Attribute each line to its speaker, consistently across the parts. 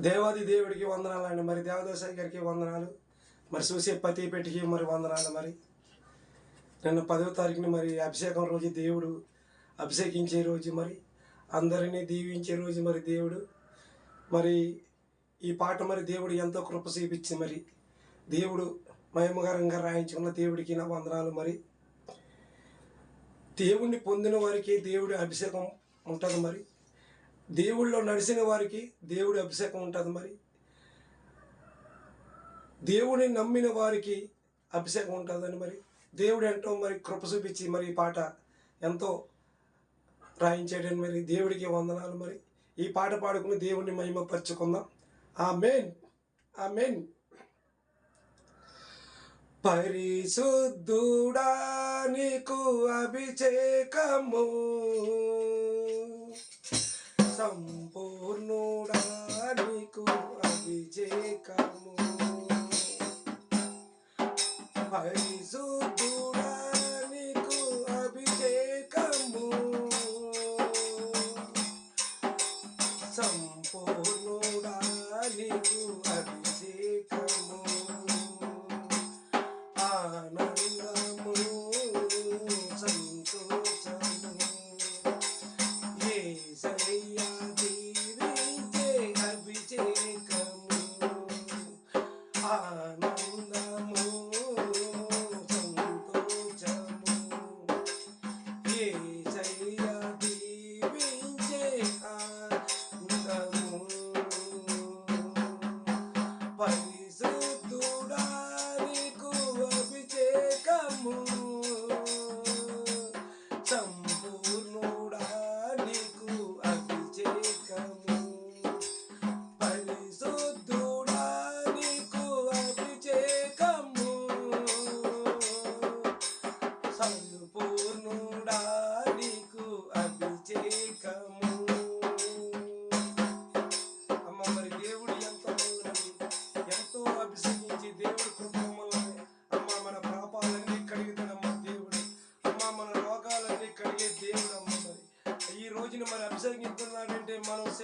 Speaker 1: దేవాది దేవుడికి వందనాలు అండి. మరి దేవదాసాయి గారికి వందనాలు. మరి చూసే పతి పెట్టికి మరి వందనాలు మరి. నిన్న పదవ తారీఖున మరి అభిషేకం రోజు దేవుడు అభిషేకించే రోజు మరి. అందరినీ దీవించే రోజు మరి దేవుడు. మరి ఈ పాట మరి దేవుడు ఎంతో కృప చూపించింది మరి. దేవుడు మహిమకరంగా రాయించుకున్న దేవుడికి నా వందనాలు మరి. దేవుణ్ణి పొందిన వారికి దేవుడి అభిషేకం ఉంటుంది మరి. దేవుళ్ళో నడిచిన వారికి దేవుడి అభిషేకం ఉంటుంది మరి. దేవుని నమ్మిన వారికి అభిషేకం ఉంటుందని మరి. దేవుడు ఎంతో మరి కృప చూపించి మరి ఈ పాట ఎంతో రాయించేయడం మరి దేవుడికి వందనాలు మరి. ఈ పాట పాడుకుని దేవుడిని మహిమపరుచుకుందాం. ఆ మెయిన్ ఆ మెయిన్ పరిశుద్ధుడా నీకు అభిషేకము. సంపూర్ణుడా నీకు అభిషేకము. పరిశుద్ధుడా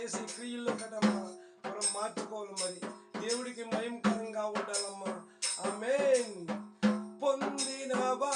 Speaker 1: చేసే క్రియల్లో కదమ్మా మనం మార్చుకోవాలి మరి. దేవుడికి మయంకరంగా ఉండాలమ్మా. ఆమె పొందినవా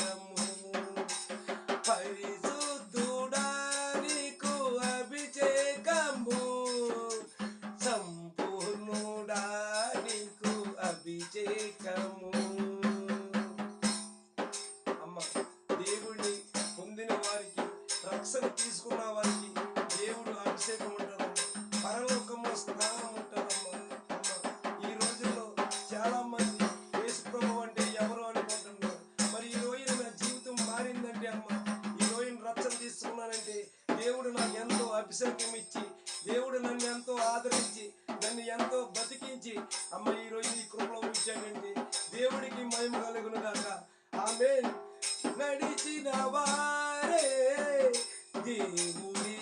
Speaker 1: అభిషేకము తీసుకున్నానంటే దేవుడు నాకు ఎంతో అభిషేకం ఇచ్చి దేవుడు నన్ను ఎంతో ఆదరించి నన్ను ఎంతో బతికించి అమ్మ ఈ రోజు ఈ కృపలో ఉంచాడండి దేవుడికి మహిమ కలుగును గాక. ఆమె నడిచిన వారే దేవుడి.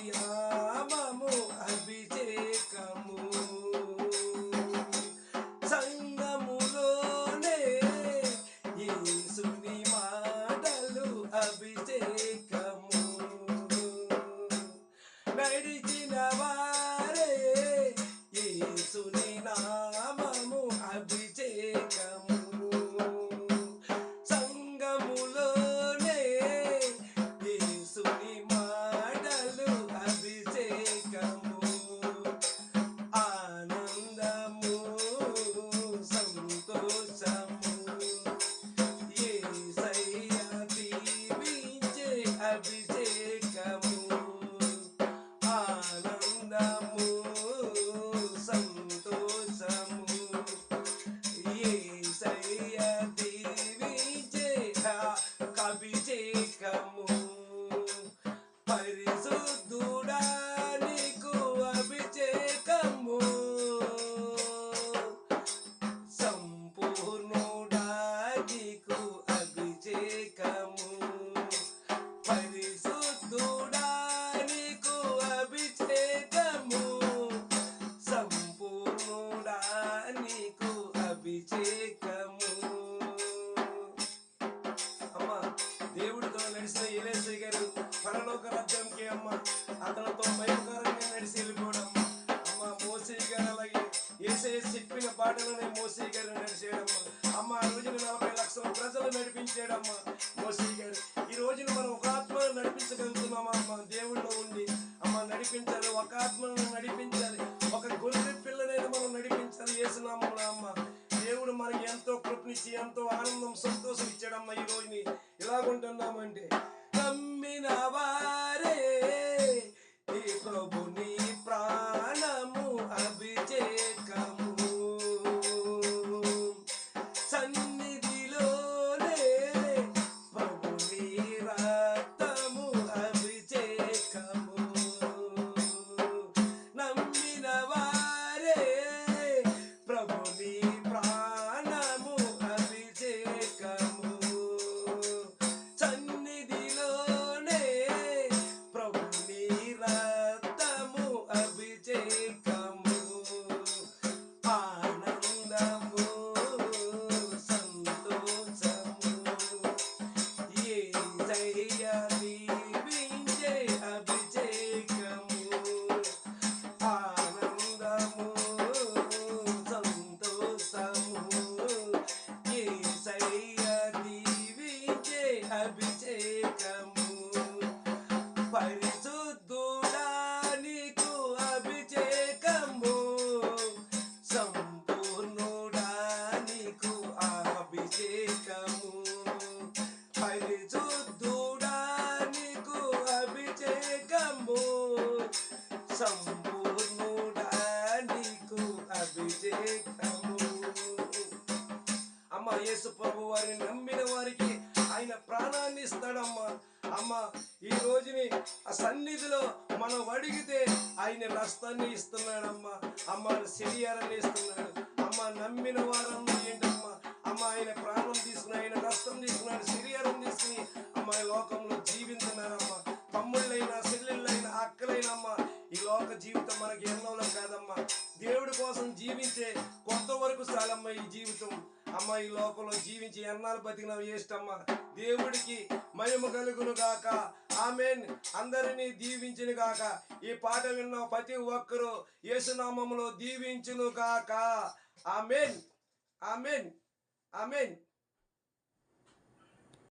Speaker 1: యేసు ప్రభు వారిని నమ్మిన వారికి ఆయన ప్రాణాన్ని ఇస్తాడమ్మా. అమ్మ ఈ రోజుని ఆ సన్నిధిలో మనం అడిగితే ఆయన రస్తాన్ని ఇస్తున్నాడమ్మా. అమ్మ శరీరాన్ని ఇస్తున్నాడు. అమ్మ నమ్మిన వారందరూ ఏంటి ఎన్నాళ్ళు బతికినాం చేష్టమ్మ దేవుడికి మహిమ కలుగును గాక. ఆమెన్. అందరినీ దీవించును గాక. ఈ పాట విన్న ప్రతి ఒక్కరూ యేసునామంలో దీవించును గాక. ఆమెన్. ఆమెన్. ఆమెన్.